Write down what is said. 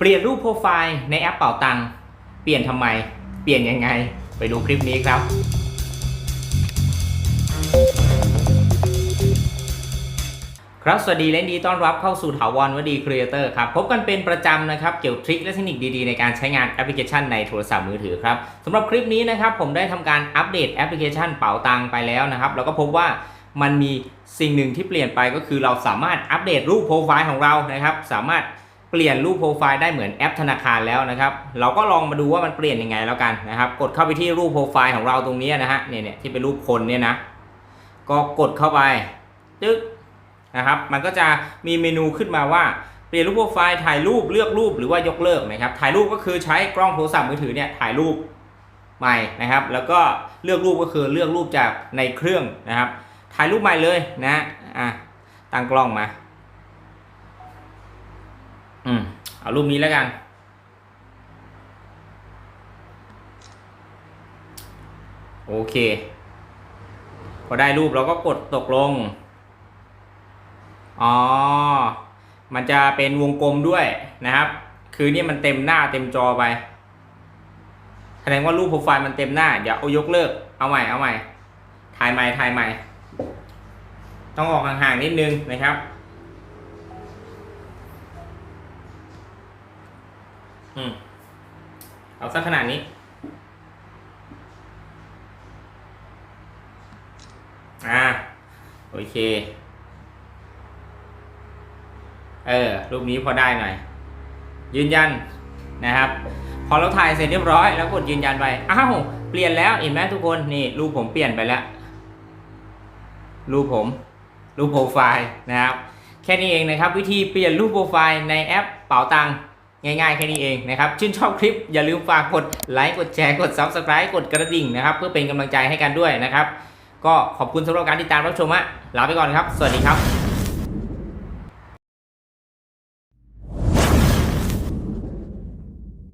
เปลี่ยนรูปโปรไฟล์ในแอปเป่าตัง เปลี่ยนทำไม เปลี่ยนยังไง ไปดูคลิปนี้ครับ ครับสวัสดีและยินดีต้อนรับเข้าสู่ถาวรวดีครีเอเตอร์ครับ พบกันเป็นประจำนะครับ เกี่ยวทริคและเทคนิคดีๆ ในการใช้งานแอปพลิเคชันในโทรศัพท์มือถือครับสำหรับคลิปนี้นะครับ ผมได้ทำการอัปเดตแอปพลิเคชันเป๋าตังไปแล้วนะครับ แล้วก็พบว่ามันมีสิ่งหนึ่งที่เปลี่ยนไปก็คือเราสามารถอัปเดตรูปโปรไฟล์ของเรานะครับ สามารถ เปลี่ยนรูปโปรไฟล์ได้เหมือนแอปธนาคารแล้วนะครับ เราก็ลองมาดูว่ามันเปลี่ยนยังไงแล้วกันนะครับ กดเข้าไปที่รูปโปรไฟล์ของเราตรงนี้นะฮะเนี่ยเนี่ยที่เป็นรูปคนเนี่ยนะ ก็กดเข้าไปตึ๊กนะครับ มันก็จะมีเมนูขึ้นมาว่าเปลี่ยนรูปโปรไฟล์ถ่ายรูปเลือกรูปหรือว่ายกเลิกนะครับ ถ่ายรูปก็คือใช้กล้องโทรศัพท์มือถือเนี่ยถ่ายรูปใหม่นะครับ แล้วก็เลือกรูปก็คือเลือกรูปจากในเครื่องนะครับ ถ่ายรูปใหม่เลยนะอะตั้งกล้องมา อืมเอารูปนี้แล้วกัน โอเค พอได้รูปเราก็กดตกลง อ๋อ มันจะเป็นวงกลมด้วยนะครับ คือเนี่ยมันเต็มหน้าเต็มจอไป แสดงว่ารูปโปรไฟล์มันเต็มหน้า เดี๋ยวเอายกเลิก เอาใหม่ เอาใหม่ ถ่ายใหม่ ถ่ายใหม่ ต้องออกห่างๆนิดนึงนะครับ อืมเอาสักขนาดนี้ อ่า โอเค เออ รูปนี้พอได้หน่อย ยืนยันนะครับ พอเราถ่ายเสร็จเรียบร้อยแล้วกดยืนยันไป อ้าว เปลี่ยนแล้วเห็นไหมทุกคน นี่ รูปผมเปลี่ยนไปแล้ว รูปผม รูปโปรไฟล์นะครับ แค่นี้เองนะครับ วิธีเปลี่ยนรูปโปรไฟล์ในแอปเป๋าตังค์ ง่ายๆแค่นี้เองนะครับชื่นชอบคลิปอย่าลืมฝากกดไลค์กดแชร์กด Subscribe กดกระดิ่งนะครับ เพื่อเป็นกำลังใจให้กันด้วยนะครับ ก็ขอบคุณสำหรับการติดตามรับชมอะลาไปก่อนครับ สวัสดีครับ